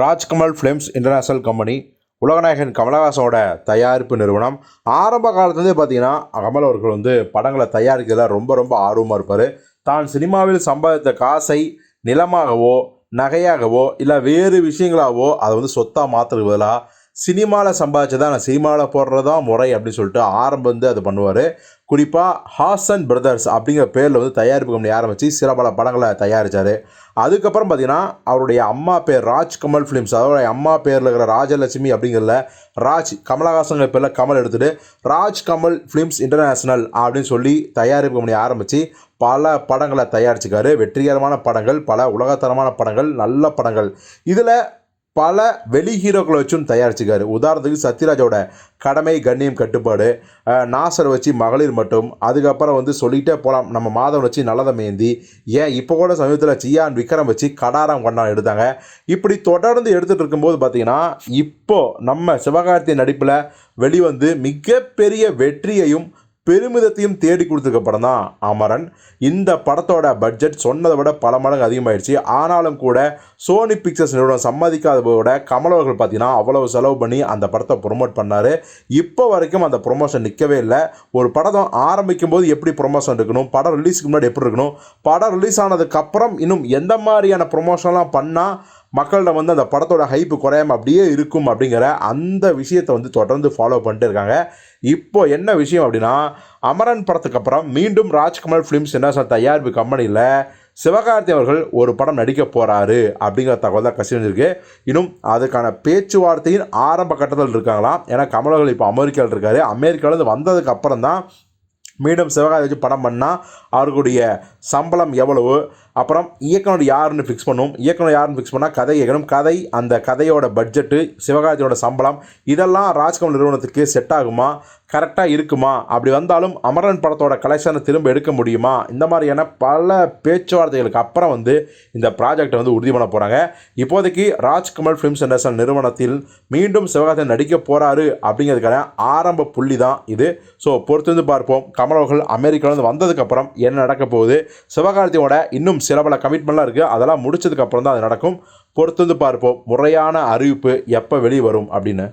Rajkamal films international company உலகநாயகன் கமலஹாசனோட தயாரிப்பு நிறுவனம். ஆரம்ப காலத்துலேருந்தே பார்த்தீங்கன்னா கமல் அவர்கள் வந்து படங்களை தயாரிக்கிறதுல ரொம்ப ரொம்ப ஆர்வமாக இருப்பார். தான் சினிமாவில் சம்பாதித்த காசை நிலமாகவோ நகையாகவோ இல்லை வேறு விஷயங்களாகவோ அதை வந்து சொத்தாக மாற்றுறது பதிலாக சினிமாவில் சம்பாதிச்சதா நான் சினிமாவில் போடுறதா முறை அப்படின்னு சொல்லிட்டு ஆரம்பம் வந்து அது பண்ணுவார். குறிப்பாக ஹாசன் பிரதர்ஸ் அப்படிங்கிற பேரில் வந்து தயாரிப்பு கம்பெனி ஆரம்பித்து சில பல படங்களை தயாரித்தார் அதுக்கப்புறம் பார்த்திங்கன்னா அவருடைய அம்மா பேர் ராஜ் கமல் ஃபிலிம்ஸ் அவருடைய அம்மா பேரில் இருக்கிற ராஜலட்சுமி அப்படிங்கிறல ராஜ் கமலஹாசன் பேரில் கமல் எடுத்துகிட்டு ராஜ் கமல் ஃபிலிம்ஸ் இன்டர்நேஷ்னல் அப்படின்னு சொல்லி தயாரிப்பு கம்பெனி ஆரம்பித்து பல படங்களை தயாரிச்சிருக்காரு. வெற்றிகரமான படங்கள் பல உலகத்தரமான படங்கள் நல்ல படங்கள். இதில் பல வெளி ஹீரோக்களை வச்சும் தயாரிச்சுக்காரு உதாரணத்துக்கு சத்யராஜோட கடமை கண்ணியம் கட்டுப்பாடு நாசர் வச்சு மகளிர் மட்டும். அதுக்கப்புறம் வந்து சொல்லிகிட்டே போகலாம் நம்ம மாதவன் வச்சு நல்லதை மேந்தி ஏன் இப்போ கூட சமீபத்தில் சியான் விக்ரம் வச்சு கடாரம் கொண்டாடம் எடுத்தாங்க. இப்படி தொடர்ந்து எடுத்துகிட்டு இருக்கும்போது பார்த்திங்கன்னா இப்போது நம்ம சிவகார்த்தி நடிப்பில் வெளிவந்து மிகப்பெரிய வெற்றியையும் பெருமிதத்தையும் தேடி கொடுத்துருக்க படம் தான் அமரன். இந்த படத்தோட பட்ஜெட் சொன்னதை விட பல மடங்கு அதிகமாகிடுச்சு ஆனாலும் கூட சோனி பிக்சர்ஸ் நிறுவனம் சம்மதிக்காத விட கமல் அவர்கள் பார்த்தீங்கன்னா அவ்வளவு செலவு பண்ணி அந்த படத்தை ப்ரொமோட் பண்ணார். இப்போ வரைக்கும் அந்த ப்ரொமோஷன் நிற்கவே இல்லை. ஒரு படம் ஆரம்பிக்கும் போது எப்படி ப்ரொமோஷன் இருக்கணும் படம் ரிலீஸ்க்கு முன்னாடி எப்படி இருக்கணும்? படம் ரிலீஸ் ஆனதுக்கப்புறம் இன்னும் எந்த மாதிரியான ப்ரொமோஷன்லாம் பண்ணால் மக்கள்கிட்ட வந்து அந்த படத்தோட ஹைப்பு குறையாமல் அப்படியே இருக்கும் அப்படிங்கிற அந்த விஷயத்தை வந்து தொடர்ந்து ஃபாலோ பண்ணிட்டு இருக்காங்க. இப்போ என்ன விஷயம் அப்படின்னா அமரன் படத்துக்கு அப்புறம் மீண்டும் ராஜ்கமல் ஃபிலிம்ஸ் என்ன தயாரிப்பு கம்பெனியில் சிவகார்த்தி அவர்கள் ஒரு படம் நடிக்க போகிறாரு அப்படிங்கிற தகவல் தான் கசி இன்னும் அதுக்கான பேச்சுவார்த்தையின் ஆரம்ப கட்டத்தில் இருக்காங்களாம். ஏன்னா கமலர்கள் இப்போ அமெரிக்காவில் இருக்காரு. அமெரிக்காவிலேருந்து வந்ததுக்கு அப்புறம் தான் மீண்டும் சிவகார்த்தி வச்சு படம் பண்ணால் அவர்களுடைய சம்பளம் எவ்வளவு அப்புறம் இயக்குனர் யாருன்னு ஃபிக்ஸ் பண்ணும். இயக்குனர் யாருன்னு ஃபிக்ஸ் பண்ணால் கதை இயக்கணும். கதை அந்த கதையோட பட்ஜெட்டு சிவகார்த்தியோட சம்பளம் இதெல்லாம் ராஜ்கமல் நிறுவனத்துக்கு செட் ஆகுமா? கரெக்டாக இருக்குமா? அப்படி வந்தாலும் அமரன் படத்தோட கலெக்ஷனை திரும்ப எடுக்க முடியுமா? இந்த மாதிரியான பல பேச்சுவார்த்தைகளுக்கு அப்புறம் வந்து இந்த ப்ராஜெக்டை வந்து உறுதி பண்ண போகிறாங்க இப்போதைக்கு ராஜ்கமல் ஃபிலிம்ஸ் இண்டஸ்ட்ரியல் நிறுவனத்தில் மீண்டும் சிவகார்த்தி நடிக்க போகிறாரு அப்படிங்கிறதுக்கான ஆரம்ப புள்ளி தான் இது. ஸோ பொறுத்து வந்து பார்ப்போம். கமல் அவர்கள் அமெரிக்காவிலேருந்து வந்ததுக்கப்புறம் என்ன நடக்க போகுது? சிவகார்த்தியோட இன்னும் சில பல கமிட்மெண்ட்லாம் இருக்குது அதெல்லாம் முடிச்சதுக்கப்புறம் தான் அது நடக்கும். பொறுத்து வந்து பார்ப்போம். முறையான அறிவிப்பு எப்போ வெளியே வரும் அப்படின்னு.